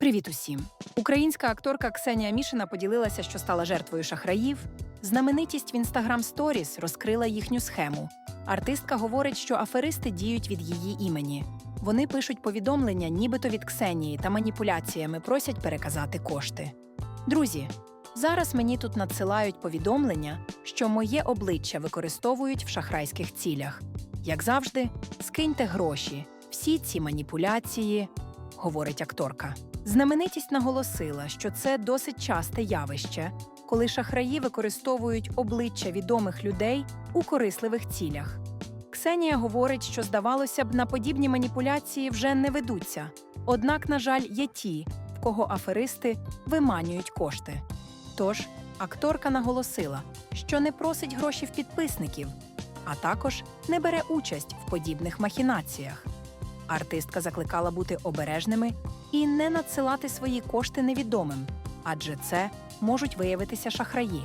Привіт усім! Українська акторка Ксенія Мішина поділилася, що стала жертвою шахраїв. Знаменитість в Instagram Stories розкрила їхню схему. Артистка говорить, що аферисти діють від її імені. Вони пишуть повідомлення, нібито від Ксенії, та маніпуляціями просять переказати кошти. Друзі, зараз мені тут надсилають повідомлення, що моє обличчя використовують в шахрайських цілях. Як завжди, скиньте гроші. Всі ці маніпуляції, говорить акторка. Знаменитість наголосила, що це досить часте явище, коли шахраї використовують обличчя відомих людей у корисливих цілях. Ксенія говорить, що здавалося б, на подібні маніпуляції вже не ведуться. Однак, на жаль, є ті, в кого аферисти виманюють кошти. Тож акторка наголосила, що не просить гроші в підписників, а також не бере участь в подібних махінаціях. Артистка закликала бути обережними і не надсилати свої кошти невідомим, адже це можуть виявитися шахраї.